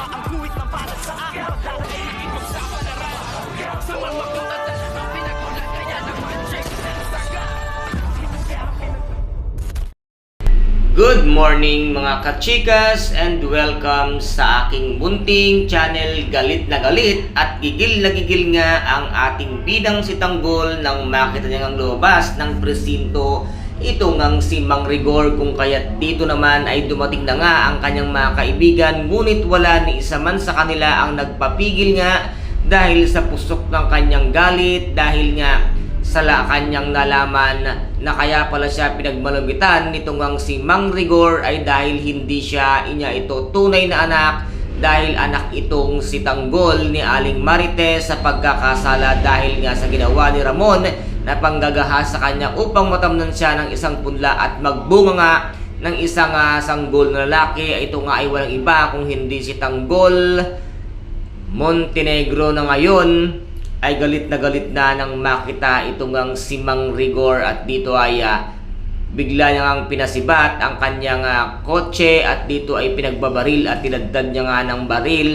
Ang guhit na para sa akin. Pagdadaig ipagsapalaran Sa mga katawan Ang pinagulat kaya naman Check Good morning mga kachikas and welcome sa aking munting channel Galit na Galit at gigil na gigil nga ang ating bidang si Tanggol nang makita niya ang lumabas ng presinto ito ngang si Mang Rigor kung kaya't dito naman ay dumating na nga ang kanyang mga kaibigan ngunit wala ni isa man sa kanila ang nagpapigil nga dahil sa pusok ng kanyang galit dahil nga sa la kanyang nalaman na kaya pala siya pinagmalumitan nitong ang si Mang Rigor ay dahil hindi siya inya ito tunay na anak dahil anak itong si Tanggol ni Aling Marites sa pagkakasala dahil nga sa ginawa ni Ramon na panggagahas sa kanya upang matamnan siya ng isang punla at magbunga nga ng isang uh, sanggol na lalaki. Ito nga ay walang iba kung hindi si Tanggol Montenegro na ngayon ay galit na galit na nang makita itong ang si Mang Rigor at dito ay ah, bigla niya ang pinasibat ang kanyang ah, kotse at dito ay pinagbabaril at tinaddad niya nga ng baril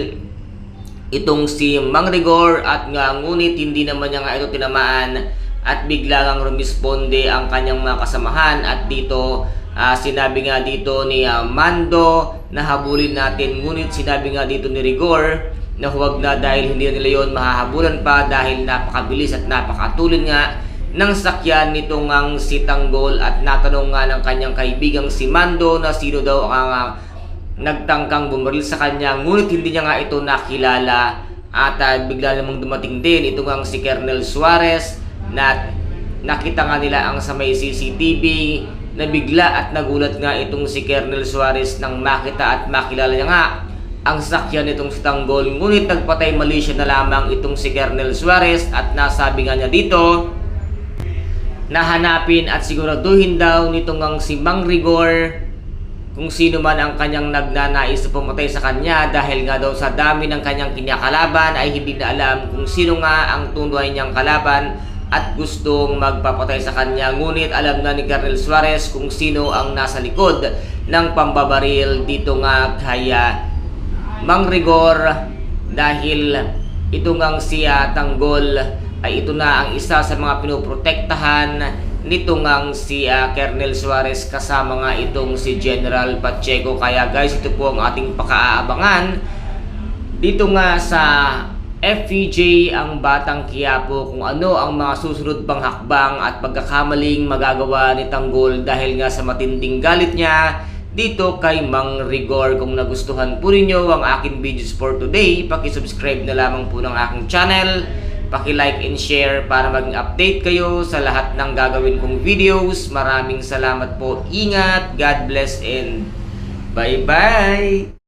itong si Mang Rigor at nga ngunit hindi naman niya nga ito tinamaan at bigla kang rumisponde ang kanyang mga kasamahan. At dito ah, sinabi nga dito ni ah, Mando na habulin natin. Ngunit sinabi nga dito ni Rigor na huwag na dahil hindi nila yon mahahabulan pa dahil napakabilis at napakatulin nga ng sakyan nitong ang si Tanggol at natanong nga ng kanyang kaibigang si Mando na sino daw ang ah, nagtangkang bumaril sa kanya. Ngunit hindi niya nga ito nakilala. At ah, bigla namang dumating din itong ang si Colonel Suarez na nakita nga nila ang sa may CCTV na bigla at nagulat nga itong si Colonel Suarez nang makita at makilala niya nga ang sakyan nitong si Tanggol ngunit nagpatay mali siya na lamang itong si Colonel Suarez at nasabi nga niya dito na hanapin at siguraduhin daw nitong ang si Mang Rigor kung sino man ang kanyang nagnanais na pumatay sa kanya dahil nga daw sa dami ng kanyang kinyakalaban ay hindi na alam kung sino nga ang tunay niyang kalaban at gustong magpapatay sa kanya. Ngunit alam na ni Colonel Suarez kung sino ang nasa likod ng pambabaril. Dito nga kaya Mang Rigor dahil ito ngang siya Tanggol ay ito na ang isa sa mga pinoprotektahan nito ngang si uh, Colonel Suarez kasama nga itong si General Pacheco. Kaya guys ito po ang ating pakaabangan dito nga sa FPJ ang Batang Quiapo kung ano ang mga susunod pang hakbang at pagkakamaling magagawa ni Tanggol dahil nga sa matinding galit niya dito kay Mang Rigor. Kung nagustuhan po ninyo ang aking videos for today, paki-subscribe na lamang po ng aking channel. Paki-like and share para maging update kayo sa lahat ng gagawin kong videos. Maraming salamat po. Ingat, God bless and bye-bye!